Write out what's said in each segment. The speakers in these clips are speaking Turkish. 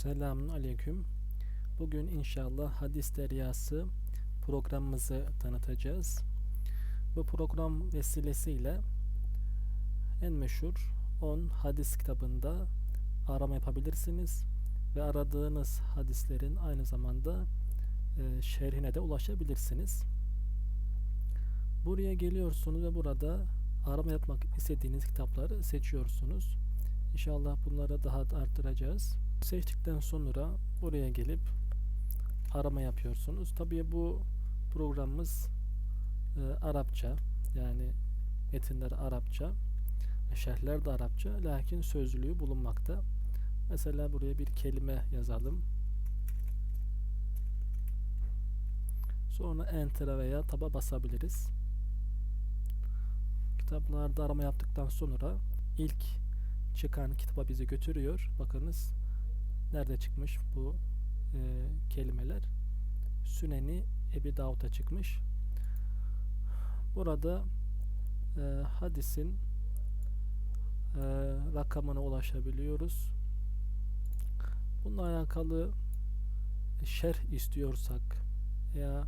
Selamun Aleyküm. Bugün inşallah Hadis Deryası programımızı tanıtacağız. Bu program vesilesiyle en meşhur 10 hadis kitabında arama yapabilirsiniz ve aradığınız hadislerin aynı zamanda e, şerhine de ulaşabilirsiniz. Buraya geliyorsunuz ve burada arama yapmak istediğiniz kitapları seçiyorsunuz. İnşallah bunları daha da arttıracağız. Seçtikten sonra buraya gelip arama yapıyorsunuz. Tabii bu programımız e, Arapça yani metinler Arapça şerhler de Arapça lakin sözlüğü bulunmakta. Mesela buraya bir kelime yazalım. Sonra Enter'a veya Tab'a basabiliriz. Kitaplarda arama yaptıktan sonra ilk çıkan kitaba bizi götürüyor. Bakınız nerede çıkmış bu e, kelimeler? Süneni Ebi Davud'a çıkmış. Burada e, hadisin e, rakamına ulaşabiliyoruz. Bununla alakalı şerh istiyorsak veya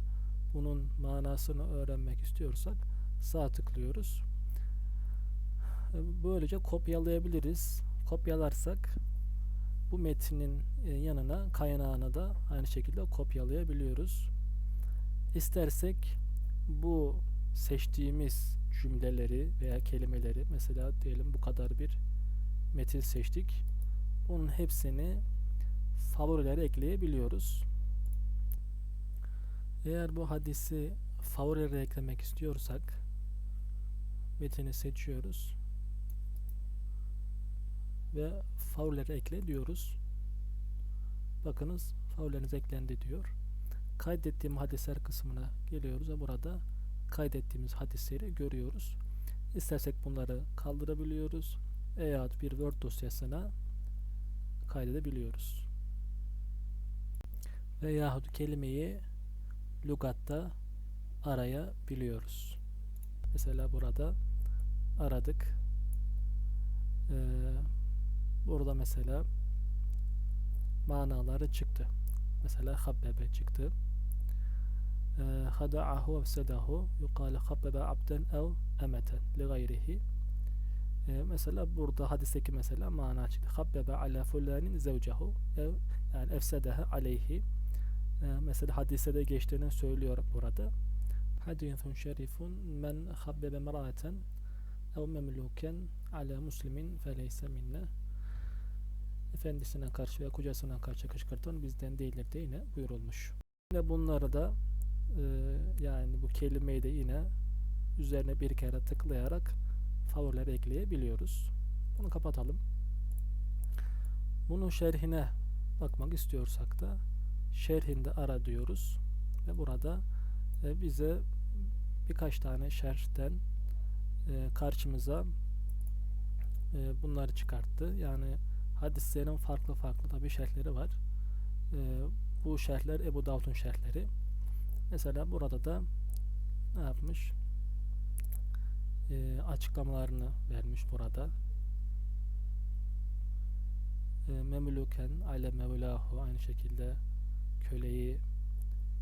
bunun manasını öğrenmek istiyorsak sağ tıklıyoruz. Böylece kopyalayabiliriz. Kopyalarsak bu metnin yanına kaynağını da aynı şekilde kopyalayabiliyoruz. İstersek bu seçtiğimiz cümleleri veya kelimeleri mesela diyelim bu kadar bir metin seçtik. Bunun hepsini favorilere ekleyebiliyoruz. Eğer bu hadisi favorilere eklemek istiyorsak metini seçiyoruz ve favorileri ekle diyoruz. Bakınız favorileriniz eklendi diyor. Kaydettiğim hadisler kısmına geliyoruz ve burada kaydettiğimiz hadisleri görüyoruz. İstersek bunları kaldırabiliyoruz veya bir Word dosyasına kaydedebiliyoruz. Veyahut kelimeyi lugatta arayabiliyoruz. Mesela burada aradık. Ee, burada mesela manaları çıktı. Mesela habbebe çıktı. Hada'ahu ve sedahu yukale habbebe abden ev emeten li gayrihi mesela burada hadisteki mesela mana çıktı. Habbebe ala fulanin zevcehu ev yani efsedehe aleyhi e, mesela hadise de geçtiğini söylüyor burada. Hadithun şerifun men habbebe meraten ev memluken ala muslimin feleyse minne efendisine karşı ve kocasına karşı kışkırtan bizden değildir diye yine buyurulmuş. Yine bunları da e, yani bu kelimeyi de yine üzerine bir kere tıklayarak favorilere ekleyebiliyoruz. Bunu kapatalım. Bunun şerhine bakmak istiyorsak da şerhinde ara diyoruz ve burada e, bize birkaç tane şerhten e, karşımıza e, bunları çıkarttı. Yani hadislerin farklı farklı tabi şerhleri var. E, bu şerhler Ebu Davud'un şerhleri. Mesela burada da ne yapmış? E, açıklamalarını vermiş burada. E, Memluken ale mevlahu aynı şekilde köleyi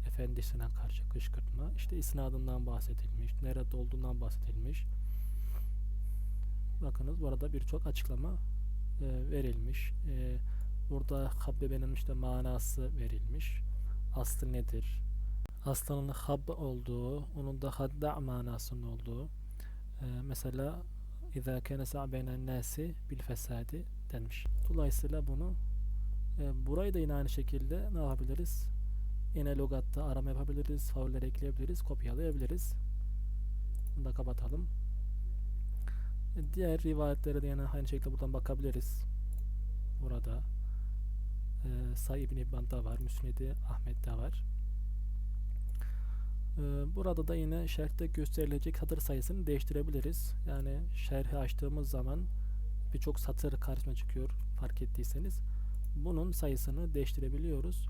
efendisine karşı kışkırtma. İşte isnadından bahsedilmiş. Nerede olduğundan bahsedilmiş. Bakınız burada birçok açıklama e, verilmiş. E, burada habbebenin işte manası verilmiş. Aslı nedir? Aslının hab olduğu, onun da hadda manasının olduğu. E, mesela İzâ kâne sa'beynen nâsi bil denmiş. Dolayısıyla bunu e, burayı da yine aynı şekilde ne yapabiliriz? Yine logatta arama yapabiliriz, favorileri ekleyebiliriz, kopyalayabiliriz. Bunu da kapatalım. Diğer rivayetlere de yine aynı şekilde buradan bakabiliriz. Burada e, Say İbn İbban'da var, Müsnedi Ahmet'te var. E, burada da yine şerhte gösterilecek satır sayısını değiştirebiliriz. Yani şerhi açtığımız zaman birçok satır karşıma çıkıyor fark ettiyseniz. Bunun sayısını değiştirebiliyoruz.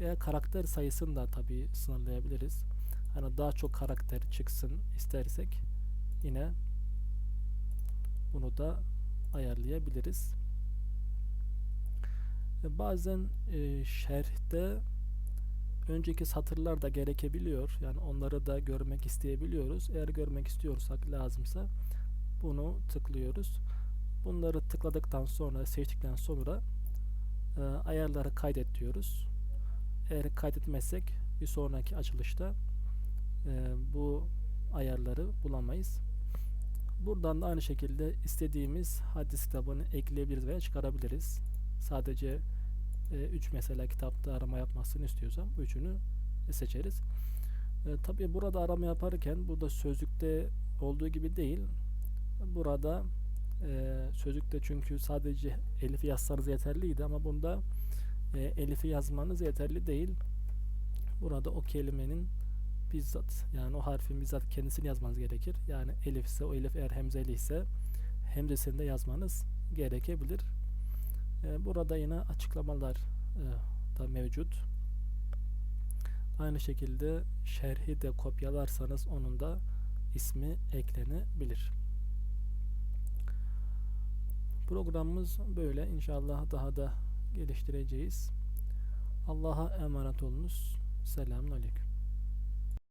Veya karakter sayısını da tabi sınırlayabiliriz. Hani daha çok karakter çıksın istersek yine bunu da ayarlayabiliriz. E, bazen e, şerhte önceki satırlar da gerekebiliyor. Yani onları da görmek isteyebiliyoruz. Eğer görmek istiyorsak lazımsa bunu tıklıyoruz. Bunları tıkladıktan sonra seçtikten sonra e, ayarları kaydet diyoruz. Eğer kaydetmezsek bir sonraki açılışta e, bu ayarları bulamayız. Buradan da aynı şekilde istediğimiz hadis kitabını ekleyebiliriz veya çıkarabiliriz. Sadece 3 mesela kitapta arama yapmasını istiyorsam bu üçünü seçeriz. E, tabii burada arama yaparken burada sözlükte olduğu gibi değil. Burada e, sözlükte çünkü sadece elifi yazsanız yeterliydi ama bunda e, elifi yazmanız yeterli değil. Burada o kelimenin bizzat yani o harfin bizzat kendisini yazmanız gerekir. Yani elif ise o elif eğer hemzeli ise hemzesini de yazmanız gerekebilir. E, burada yine açıklamalar e, da mevcut. Aynı şekilde şerhi de kopyalarsanız onun da ismi eklenebilir. Programımız böyle. İnşallah daha da geliştireceğiz. Allah'a emanet olunuz. Selamun Aleyküm.